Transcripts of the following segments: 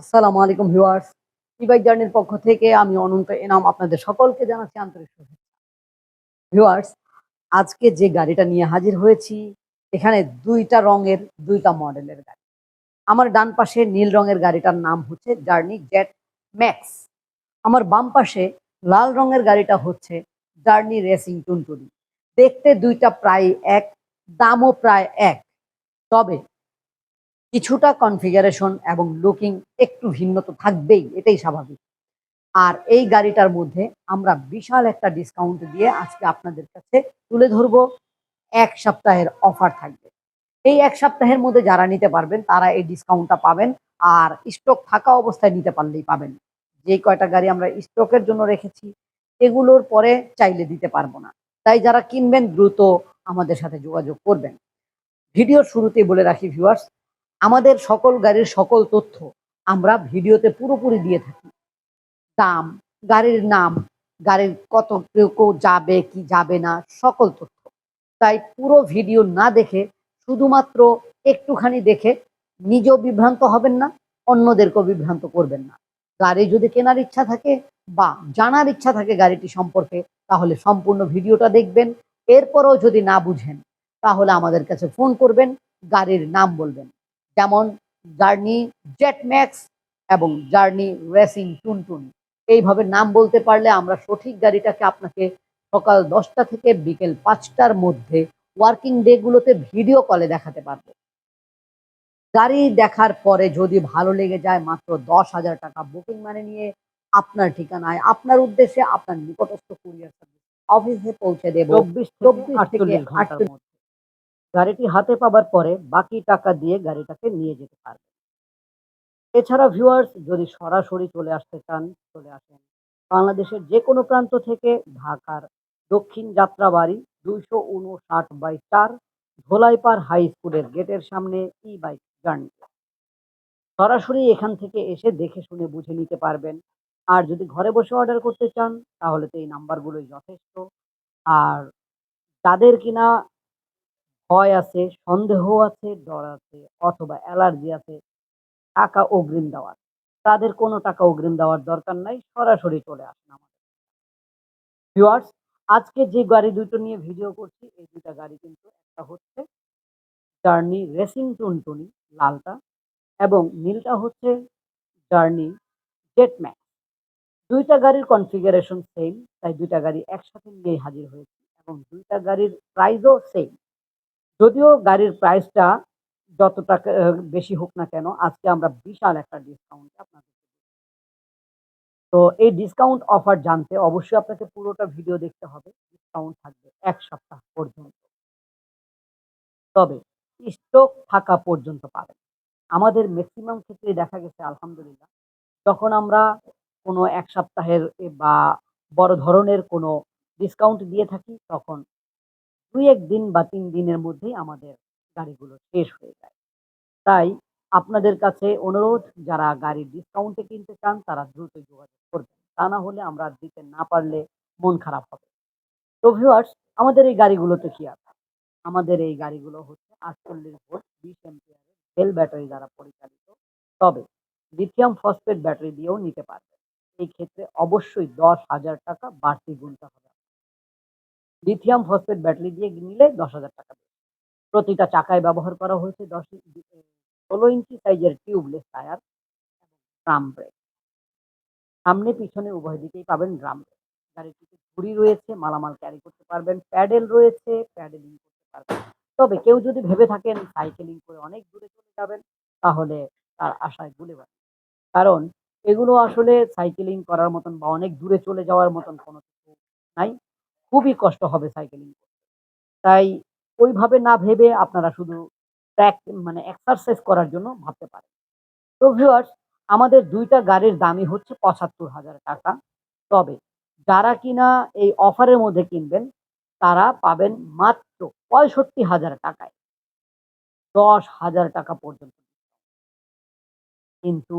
আসসালামু আলাইকুম ভিউয়ার্স ই বাইক জার্নির পক্ষ থেকে আমি অনন্ত এনাম আপনাদের সকলকে জানাচ্ছি আন্তরিক শুভেচ্ছা। ভিউয়ার্স, আজকে যে গাড়িটা নিয়ে হাজির হয়েছি, এখানে দুইটা রঙের, দুইটা মডেলের গাড়ি। আমার ডান পাশে নীল রঙের গাড়িটার নাম হচ্ছে জার্নি জেট ম্যাক্স আমার বাম পাশে লাল রঙের গাড়িটা হচ্ছে জার্নি রেসিং টুনটুনি। দেখতে দুইটা প্রায় এক, দামও প্রায় এক। তবে কিছুটা কনফিগারেশন এবং লুকিং একটু ভিন্ন তো থাকবেই, এটাই স্বাভাবিক। আর এই গাড়িটার মধ্যে আমরা বিশাল একটা ডিসকাউন্ট দিয়ে আজকে আপনাদের কাছে তুলে ধরবো। এক সপ্তাহের অফার থাকবে। এই এক সপ্তাহের মধ্যে যারা নিতে পারবেন, তারা এই ডিসকাউন্টটা পাবেন আর স্টক থাকা অবস্থায় নিতে পারলেই পাবেন। যে কয়টা গাড়ি আমরা স্টকের জন্য রেখেছি, এগুলোর পরে চাইলে দিতে পারব না। তাই যারা কিনবেন, দ্রুত আমাদের সাথে যোগাযোগ করবেন। ভিডিওর শুরুতেই বলে রাখি ভিউয়ার্স আমাদের সকল গাড়ির সকল তথ্য আমরা ভিডিওতে পুরোপুরি দিয়ে থাকি। দাম, গাড়ির নাম, গাড়ির কত কেউ যাবে, কি যাবে না, সকল তথ্য। তাই পুরো ভিডিও না দেখে, শুধুমাত্র একটুখানি দেখে নিজেও বিভ্রান্ত হবেন না, অন্যদেরকেও বিভ্রান্ত করবেন না। গাড়ি যদি কেনার ইচ্ছা থাকে বা জানার ইচ্ছা থাকে গাড়িটি সম্পর্কে, তাহলে সম্পূর্ণ ভিডিওটা দেখবেন। এরপরেও যদি না বুঝেন, তাহলে আমাদের কাছে ফোন করবেন, গাড়ির নাম বলবেন। যেমন জার্নি জেট ম্যাক্স এবং জার্নি রেসিং টুনটুন। এইভাবে নাম বলতে পারলে আমরা সঠিক গাড়িটাকে আপনাকে সকাল দশটা থেকে বিকেল পাঁচটার মধ্যে ওয়ার্কিং ডেগুলোতে ভিডিও কলে দেখাতে পারব। গাড়ি দেখার পরে যদি ভালো লেগে যায় মাত্র দশ হাজার টাকা বুকিং মানে নিয়ে আপনার ঠিকানায় আপনার উদ্দেশ্যে আপনার নিকটস্থ কুরিয়ার সার্ভিস অফিসে পৌঁছে দেবো চব্বিশ চব্বিশ থেকে আটচল্লিশ গাড়িটি হাতে পাবার পরে বাকি টাকা দিয়ে গাড়িটাকে নিয়ে যেতে পারবে। এছাড়া ভিউয়ার্স যদি সরাসরি চলে আসতে চান, চলে আসেন বাংলাদেশের যে কোনো প্রান্ত থেকে ঢাকার দক্ষিণ যাত্রাবাড়ি দুইশো উনষাট বাই চার ধোলাইপার হাই স্কুলের গেটের সামনে ই বাইক জার্নি সরাসরি এখান থেকে এসে দেখে শুনে বুঝে নিতে পারবেন। আর যদি ঘরে বসে অর্ডার করতে চান, তাহলে তো এই নাম্বারগুলোই যথেষ্ট। আর যাদের কিনা ভয় আছে, সন্দেহ আছে, ডর আছে, অথবা অ্যালার্জি আছে, টাকা অগ্রিম দেওয়ার। তাদের কোনো টাকা অগ্রিম দেওয়ার দরকার নাই, সরাসরি চলে আসেন আমাদের ভিউয়ার্স আজকে যে গাড়ি দুটো নিয়ে ভিডিও করছি, এই দুটা গাড়ি কিন্তু একটা হচ্ছে জার্নি রেসিং টুনটুনি লালটা এবং নীলটা হচ্ছে জার্নি জেট ম্যাক্স। দুইটা গাড়ির কনফিগারেশন সেম তাই দুইটা গাড়ি একসাথে নিয়ে হাজির হয়েছে এবং দুইটা গাড়ির প্রাইসও সেম যদিও গাড়ির প্রাইসটা যত টাকা বেশি হোক না কেন, আজকে আমরা বিশাল একটা ডিসকাউন্ট আপনাদের তো এই ডিসকাউন্ট অফার জানতে অবশ্যই আপনাকে পুরোটা ভিডিও দেখতে হবে। ডিসকাউন্ট থাকবে এক সপ্তাহ পর্যন্ত। তবে স্টক থাকা পর্যন্ত পাবেন। আমাদের ম্যাক্সিমাম ক্ষেত্রে দেখা গেছে, আলহামদুলিল্লাহ, যখন আমরা কোনো এক সপ্তাহের বা বড় ধরনের কোনো ডিসকাউন্ট দিয়ে থাকি, তখন দুই এক দিন বা তিন দিনের মধ্যেই আমাদের গাড়িগুলো শেষ হয়ে যায়। তাই আপনাদের কাছে অনুরোধ, যারা গাড়ির ডিসকাউন্টে কিনতে চান, তারা দ্রুত যোগাযোগ করবেন। তা না হলে আমরা দিতে না পারলে মন খারাপ হবে। তো ভিউয়ার্স আমাদের এই গাড়িগুলোতে কি আছে? আমাদের এই গাড়িগুলো হচ্ছে আটচল্লিশ ভোল্ট, বিশ এম্পিয়ারের সেল ব্যাটারি দ্বারা পরিচালিত। তবে লিথিয়াম ফসফেট ব্যাটারি দিয়েও নিতে পারবেন। এই ক্ষেত্রে অবশ্যই দশ হাজার টাকা বাড়তি গুনতে হবে। লিথিয়াম ফসফেট ব্যাটারি দিয়ে নিলে দশ হাজার টাকা প্রতিটা চাকায় ব্যবহার করা হয়েছে দশ ষোলো ইঞ্চি সাইজের টিউবলেস টায়ার ড্রাম ব্রেক সামনে পিছনে উভয় দিকেই পাবেন ড্রাম ব্রেক গাড়িটিতে ঝুড়ি রয়েছে, মালামাল ক্যারি করতে পারবেন প্যাডেল রয়েছে প্যাডেলিং করতে পারবেন। তবে কেউ যদি ভেবে থাকেন সাইকেলিং করে অনেক দূরে চলে যাবেন, তাহলে তার আশায় ভুলে যাবেন। কারণ এগুলো আসলে সাইকেলিং করার মতন বা অনেক দূরে চলে যাওয়ার মতন কোনো কিছু নাই। খুবই কষ্ট হবে সাইকেলিং তাই ওইভাবে না ভেবে আপনারা শুধু ট্র্যাক মানে এক্সারসাইজ করার জন্য ভাবতে পারেন। তো ভিউয়ার্স আমাদের দুইটা গাড়ির দামই হচ্ছে পঁচাত্তর হাজার টাকা। তবে যারা কিনা এই অফারের মধ্যে কিনবেন, তারা পাবেন মাত্র পঁয়ষট্টি হাজার টাকায়। দশ হাজার টাকা পর্যন্ত। কিন্তু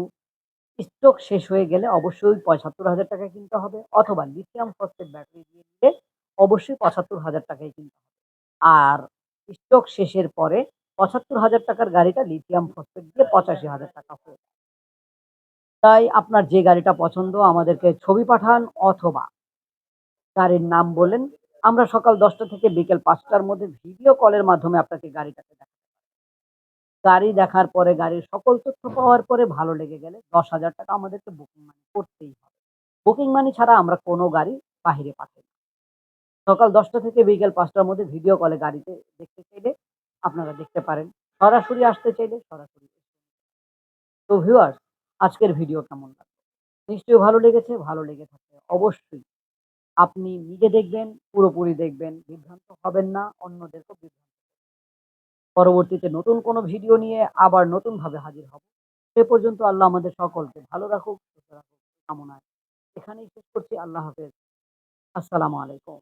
স্টক শেষ হয়ে গেলে অবশ্যই পঁচাত্তর হাজার টাকা কিনতে হবে অথবা লিথিয়াম ফসফেট ব্যাটারি দিয়ে অবশ্যই পঁচাত্তর হাজার টাকায় কিনতে হবে। আর স্টক শেষের পরে পঁচাত্তর হাজার টাকার গাড়িটা লিথিয়াম ফসফেট দিয়ে পঁচাশি হাজার টাকা হয়ে তাই আপনার যে গাড়িটা পছন্দ আমাদেরকে ছবি পাঠান অথবা গাড়ির নাম বলেন। আমরা সকাল দশটা থেকে বিকেল পাঁচটার মধ্যে ভিডিও কলের মাধ্যমে আপনাকে গাড়িটাকে দেখাতে গাড়ি দেখার পরে গাড়ির সকল তথ্য পাওয়ার পরে ভালো লেগে গেলে দশ হাজার টাকা আমাদেরকে বুকিং মানি করতেই হবে। বুকিং মানি ছাড়া আমরা কোনো গাড়ি বাহিরে পাঠাই সকাল দশটা থেকে বিকেল পাঁচটার মধ্যে ভিডিও কলে গাড়িতে দেখতে চাইলে আপনারা দেখতে পারেন। সরাসরি আসতে চাইলে সরাসরি তো ভিউয়ার্স আজকের ভিডিও কেমন লাগল? নিশ্চয়ই ভালো লেগেছে, ভালো লেগে থাকলে অবশ্যই আপনি নিজে দেখবেন, পুরোপুরি দেখবেন, বিভ্রান্ত হবেন না, অন্যদেরকেও বিভ্রান্ত পরবর্তীতে নতুন কোনো ভিডিও নিয়ে আবার নতুন ভাবে হাজির হব। সে পর্যন্ত আল্লাহ আমাদের সকলকে ভালো রাখুক, সুস্থ রাখুক, কামনায় এখানেই শেষ করছি। আল্লাহ হাফেজ। আসসালামু আলাইকুম।